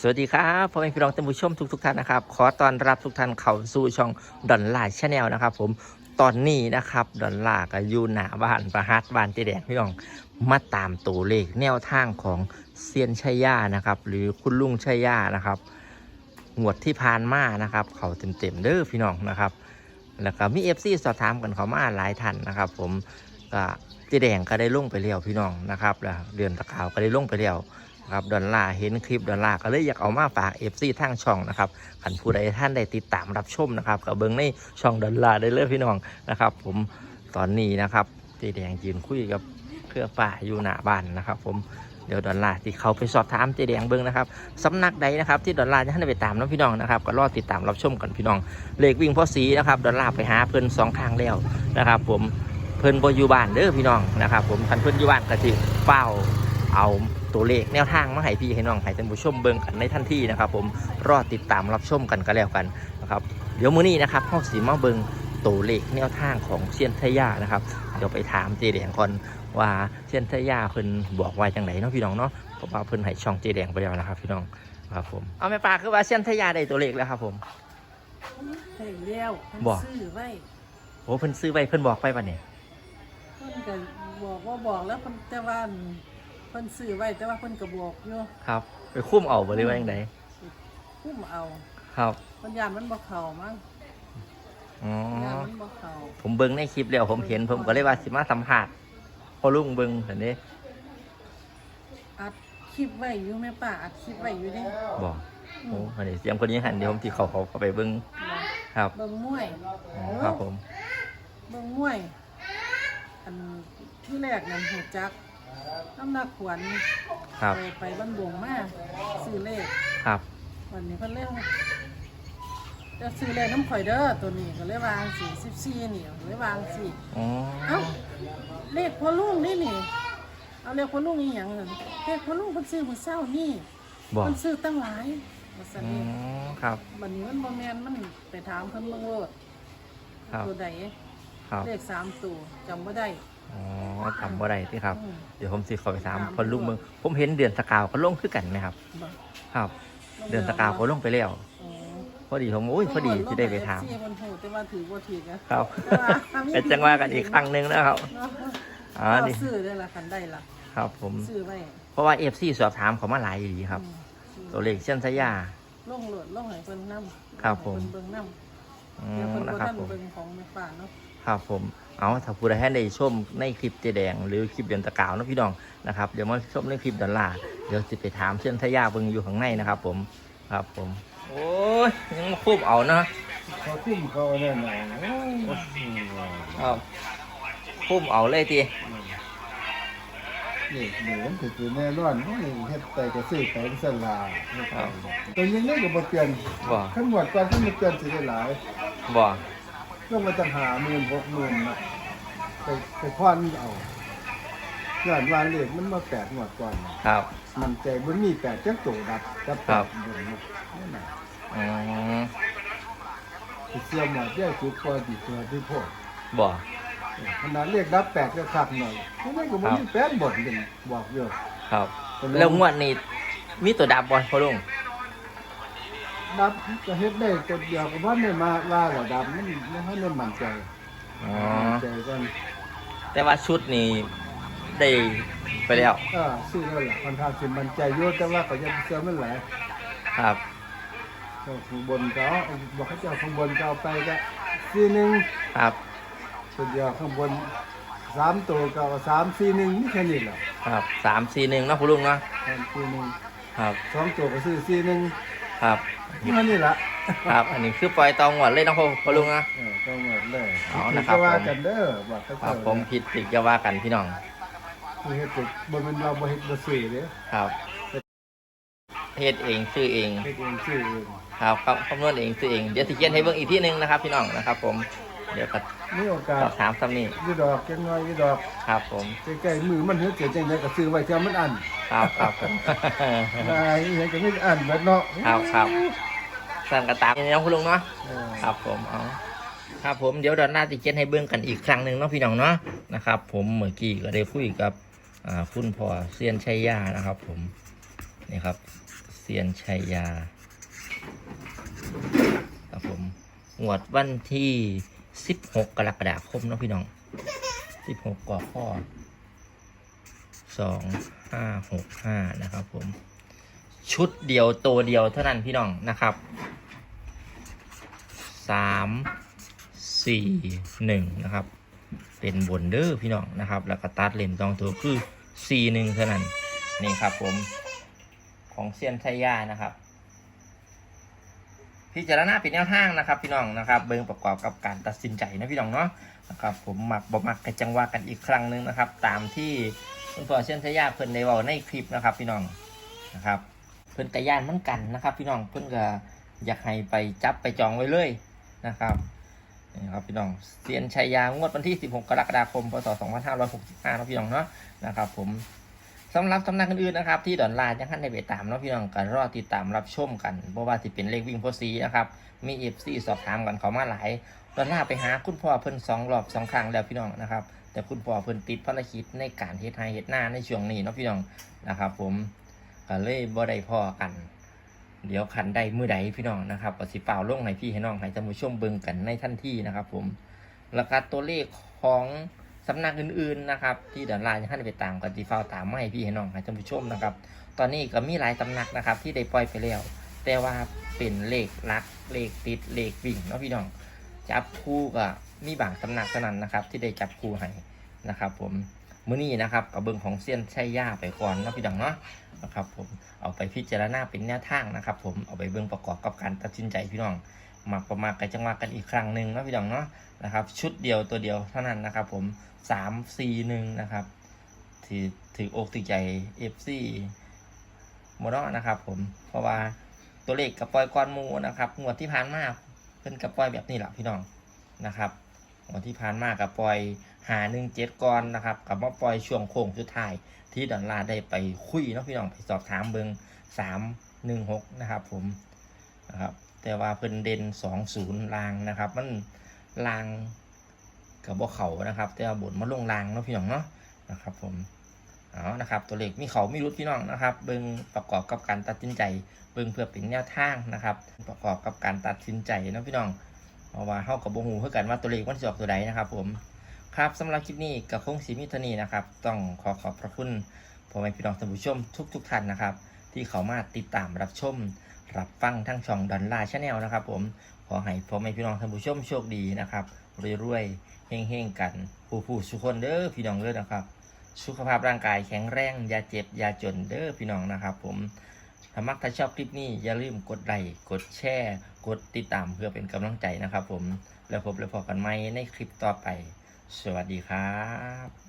สวัสดีครับพ่อแม่พี่น้องท่านผู้ชมทุกทุกท่านนะครับ ขอต้อนรับทุกท่านเข้าสู่ช่องดอนลาชาแนลนะครับ ผมตอนนี้นะครับดอนลาก็อยู่หน้าบ้านประฮัดบ้านเจแดงพี่น้องมาตามตัวเลขแนวทางของเซียนชัยยานะครับ หรือคุณลุงชัยยานะครับงวดที่ผ่านมานะครับ เขาเต็มๆเด้อพี่น้องนะครับ แล้วก็มีเอฟซีสอบถามกันเขามาหลายท่านนะครับ ผมก็เจแดงก็ได้ลงไปเลี้ยวพี่น้องนะครับแล้วเดือนตะขาวก็ได้ลงไปเลี้ยว ครับดอลลาร์เห็นคลิปดอลลาร์ก็เลยอยากเอามาฝากเอฟซีทางช่องนะครับขันผู้ใดท่านได้ติดตามรับชมนะครับกับเบิ้งในช่องดอลลาร์ได้เลยพี่น้องนะครับ ผมตอนนี้นะครับเจแดงยืนคุยกับเครือป่าอยู่หน้าบ้านนะครับ ผมเดี๋ยวดอลลาร์ที่เขาไปสอบถามเจแดงเบิ้งนะครับสำนักใดนะครับที่ดอลลาร์จะให้ได้ไปตามน้องพี่น้องนะครับก็รอติดตามรับชมกันพี่น้องเลขวิ่งพ่อสีนะครับดอลลาร์ไปหาเพิ่นสองทางแล้วนะครับ ผมเพิ่นบอยู่บ้านเด้อพี่น้องนะครับ ผมคันเพิ่นอยู่บ้านก็สิเฝ้าเอาตัวเลขแนวทางมาให้พี่ให้น้องให้ท่านผู้ชมเบิ่งกันในทันทีนะครับ ผมรอติดตามรับชมกันก็แล้วกันนะครับเดี๋ยวมื้อนี้นะครับเฮาสิมาเบิ่งตัวเลขแนวทางของเซียนทยานะครับเดี๋ยวไปถามเจแดงก่อนว่าเซียนทยาเพิ่นบอกว่าจังไดเนาะพี่น้องเนาะเพราะว่าเพิ่นให้ช่องเจแดงไปแล้วนะครับ พี่น้องครับผมเอาแม่ปลาคือว่าเซียนทยาได้ตัวเลขแล้วครับผมใช่แล้วเพิ่นบ่ซื้อไว้โอ้เพิ่นซื้อไว้เพิ่นบอกไปป่ะเนี่ยเพิ่นก็บอกว่าบอกแล้วเพิ่นแต่ว่าเพิ่นซื้อไว้แต่ว่าเพิ่นก็บอกอยู่ครับ ไปคุ้มเอาบ่หรือว่าจังไดคุ้มเอาครับเพิ่นยานมันบ่เข้ามั้งอ๋อยานมันบ่เข้าผมเบิ่งในคลิปแล้วผมเห็นผมก็เลยว่าสิมาสัมภาษณ์พอลุงเบิ่งเห็นเด้อัดคลิปไว้อยู่แม่ป้าอัดคลิปไว้อยู่เด้บอกอืโอ้มอันนี้เสียงคนนี้หันเดี๋ยวผมที่เขาเขาเขาไปเบิ้งครับเบิ่งมวยอ๋อครับผมเบิ่งมวยอันที่แรกนั่นหูจัก น้ำหนักขวัญครับ ไปไปบ้านบวงมาซื้อเลขครับวันนี้เพิ่นเรียกจะซื้อเลขน้ำข่อยเด้อตัวนี้ก็เลยวางสี่สิบสี่นี่เลยวางสี่อ๋อเอ้าเลขพ่อลุงนี่นี่เอาเลขพ่อลุงอีหยังนั่นเลขพ่อลุงเพิ่นซื้อมื้อเช้านี่บอกเพิ่นซื้อตั้งหลายว่าซั่นอ๋อนี่ครับ บัดนี้มันบ่แม่นมันไปถามเพิ่นเบิ่งโลดครับ ตัวใดครับ เลขสามตัวจำบ่ได้ อ๋อจำว่าไรที่ครับอืมเดี๋ยวผมสิขอไปถามถามพอลุงเบิ่งผมเห็นเดือนสกาวก็ลงคือกันไหมครับบ่ครับ เดือนสกาวก็ลงไปแล้วอ๋อพอดีผมโอ้ยพอดีที่ได้ไปถามลง FC เพิ่นฮู้แต่ว่าถือบ่ถือนะครับแต่ว่าเป็นจังว่ากันอีกครั้งหนึ่งนะครับเนาะอ๋อก็นี่ซื้อได้ละคันได้ละครับผมซื้อไว้เพราะว่าเอฟซีสอบถามเขามาหลายดีครับอืมตัวเลขเช่นสยาลงโหลดลงให้เพิ่นนำครับผมเพิ่นเบิ่งนำอืเดี๋ยวมเพิ่นนะบ่ครับทันผมเบิ่งของแม่ป้าเนาะครับผม เอาถ้าผู้ใดให้ได้ชมในคลิปเจแดง หรือคลิปเดือนตะกาวนะพี่น้องนะครับเดี๋ยวมาชมในคลิปดอลลาร์เดี๋ยวจะไปถามเส้นทยาเบิงอยู่ข้างในนะครับ ผมครับผมโอ้ยยังมาคูบเอาเนาะเขาคุ้มเขาแน่นอนครับคูบเอาเลยทีนี่หนูมันถือคือแน่นอนโอ้ยเฮ็ดไปก็ซื้อไปก็สลาตัวยังไงก็บ่เปลี่ยนบ่ขั้นหมวดก่อนขั้นมันเปลี่ยนสิได้หลายบ่ ก็มาตั้งหาหมื่นหกหมื่นนะไปไปพอนเอาย้อนวางเลขมันมาแปดหมวดก่อนน่ะครับ มันใจมันมีแปดจังโตดับกับแปครัดบบนนะนั่นน่ะอืมสิเสียหมวดเยอะสุดกว่าดีกว่าที่พวกบ่ขนาดเลขดับแปดก็ขับหน่อยเพราะนั่นก็บ่มีแปดบทหนึ่งบอกเยอะครับ แล้วงวดนี้มีตัวดับบอลพอลุง ดับก็เฮ็ดได้ตัวเดียวก็ว่าไม่มาว่าหรอดับมันไม่ให้มันมั่นใจอ๋อมั่นใจก่อนแต่ว่าชุดนี้ได้ไปแล้วก็ซื้อแล้วล่ะค่อนข้างสิมั่นใจอยู่แต่ว่าก็ยังเชื่อมันหลายครับก็ข้างบนก็เอาบอกให้เจ้าข้างบนก็เอาไปก็ซีหนึ่งครับตัวเดียวข้างบนสามตัวก็เอาสามซีหนึ่งนี่แค่นี้แหละครับสามสี่หนึ่งเนาะพอลุงเนาะสามซีหนึ่งครับสองตัวก็ซื้อซีหนึ่งครับ นี่มันนี่ละครับ อันนี้คือปล่อยตองหวดเลยเนาะพอพอลุงนะ เออก็หมดเลยเอานะครับก็ว่าผมกันเด้อบอกเขาครัเจ้าบผมผิดติจะว่ากันพี่น้องคือเฮ็ดติดบ่แมันเราบ่เฮ็ดบ่ซื้อเด้อครับเฮ็ดเองซื้อเองเฮ็ดเองซื้อเอง ครับครับคำนวณเองซื้อเองเดี๋ยวสิเขียนให้เบิ่งอีกที่หนึงนะครับ พี่น้องนะครับ ผม เดี๋ยวก็มีโอกาสสอบถามซ้ำนี่อยู่ดอกจังน้อยอยู่ดอกครับผม ใกล้ๆมือมันเฮ็ดเกิดจังไดก็ซื้อไว้เท่ามันอันครับครับผม ได้เฮ็ดก็ไม่อันเบิดเนาะครับครับ สั่นกระตามนี่น้องคุณลุงเนาะ เออ ครับผมเอาครับผมเดี๋ยวดอนหน้าจะเขียนให้เบิ่งกันอีกครั้งหนึ่งเนาะพี่น้องเนาะนะครับ ผมเมื่อกี้ก็ได้คุยกับอ่าคุณพ่อเซียนชัยยานะครับ ผมนี่ครับเซียนชัยยาครับผมงวดวันที่ 16กกรกฎาคมเนาะพี่น้อง16กกอข้อ2 5 6 5นะครับผม ชุดเดียวตัวเดียวเท่านั้นพี่น้องนะครับ3 4 1นะครับ เป็นบนเดอร์พี่น้องนะครับ แล้วก็ตัดเลมตองตัวคือ4 1เท่านั้นนี่ครับผมของเซียนชัยยานะครับ พิจารณาเป็นแนวทางนะครับ พี่น้องนะครับ เบิ่งประกอบกับการตัดสินใจนะพี่น้องเนาะนะครับ ผมมักบ่มักกันจังว่ากันอีกครั้งหนึ่งนะครับ ตามที่คุณพ่อเซียนชัยยาเพิ่นได้เว้าในคลิปนะครับ พี่น้องนะครับ เพิ่นกระย่านเหมือนกันนะครับ พี่น้องเพิ่นก็อยากให้ไปจับไปจองไว้เลยนะครับนี่ครับพี่น้องเซียนชัยยางวดวันที่ 16 กรกฎาคม พศ 2565นะพี่น้องเนาะนะครับ ผม สำหรับสำนักอื่นๆนะครับ ที่ดอนลายังท่านได้ไปตามเนาะพี่น้องก็รอติดตามรับชมกันเพราะว่าที่เป็นเลขวิ่งโพสีนะครับมีเอฟซีสอบถามกันเขามาหลายดอนลาไปหาคุณพ่อเพิ่นสองรอบสองครั้งแล้วพี่น้องนะครับ แต่คุณพ่อเพิ่นติดภารกิจในการเฮ็ดไฮเฮ็ดหน้าในช่วงนี้เนาะพี่น้องนะครับ ผมก็เลยบ่ได้พ่อกัน เดี๋ยวคันได้มือใดพี่น้องนะครับก็สิเปล่าลงให้พี่ให้น้องให้ท่านผู้ชมเบิ่งกันในทันทีนะครับ ผมแล้วก็ตัวเลขของ สำนักอื่นๆนะครับ ที่เดี๋ยวลายท่านไปตามกันที่เฝ้าตามไมาให้พี่ให้น้องให้ท่านผู้ชมนะครับ ตอนนี้ก็มีหลายสำนักนะครับ ที่ได้ปล่อยไปแล้ว แต่ว่าเป็นเลขลักเลขติดเลขวิ่งเนาะพี่น้องจับคู่ก็มีบางสำนักเท่านั้นนะครับ ที่ได้จับคู่ให้นะครับ ผมมื้อนี้นะครับกับเบิ่งของเซียนใชัยย่าไปก่อนเนาะพี่น้องเนาะนะครับ ผมเอาไปพิจารณาเป็นแนวทางนะครับ ผมเอาไปเบิ่งประกอบกับการตัดสินใจพี่น้อง มาประมาณกันจังหวะกันอีกครั้งหนึ่งนะพี่น้องเนาะนะครับ ชุดเดียวตัวเดียวเท่านั้นนะครับ ผมสามสี่หนึ่งนะครับที่ถืออกถือใจเอฟซีโมดนะครับผมเพราะว่าตัวเลขกับปล่อยก้อนมูนะครับงวดที่ผ่านมาเพิ่นกับปล่อยแบบนี้แหละพี่น้องนะครับงวดที่ผ่านมากับปล่อยหาหนึ่งเจ็ดก้อนนะครับกับมาปล่อยช่วงโค้งสุดท้ายที่ดอลลาได้ไปคุยเนาะพี่น้องไปสอบถามเบิงสามหนึ่งหกนะครับผมนะครับ แต่ว่าเพิ่นเด่นสองศูนย์ลางนะครับ มันลางกับบ่เขานะครับ แต่ว่าบนมาลงลางเนาะพี่น้องเนาะนะครับ ผมเอานะครับ ตัวเลขมีเขาไม่รู้พี่น้องนะครับ เบิงประกอบกับการตัดสินใจ เบิงเพื่อเป็นแนวทางนะครับ ประกอบกับการตัดสินใจเนาะพี่น้องเพราะว่าเฮากับบ่ฮู้คือกันว่าตัวเลขมันจะออกตัวใดนะครับ ผมครับสำหรับคลิปนี้กับคงสีมิทนีนะครับ ต้องขอขอบพระคุณพ่อแม่พี่น้องท่านผู้ชมทุกๆท่านนะครับ ที่เขามาติดตามรับชม รับฟังทั้งช่องดอนล่าชาแนลนะครับ ผมขอให้พ่อแม่พี่น้องท่านผู้ชมโชคดีนะครับรวยๆเฮงๆกันผู้ผู้สุขคนเด้อพี่น้องเด้อนะครับ สุขภาพร่างกายแข็งแรงอย่าเจ็บอย่าจนเด้อพี่น้องนะครับ ผมถ้ามักถ้าชอบคลิปนี้อย่าลืมกดไลค์กดแชร์กดติดตามเพื่อเป็นกำลังใจนะครับ ผมแล้วพบแล้วพบกันใหม่ในคลิปต่อไป สวัสดีครับ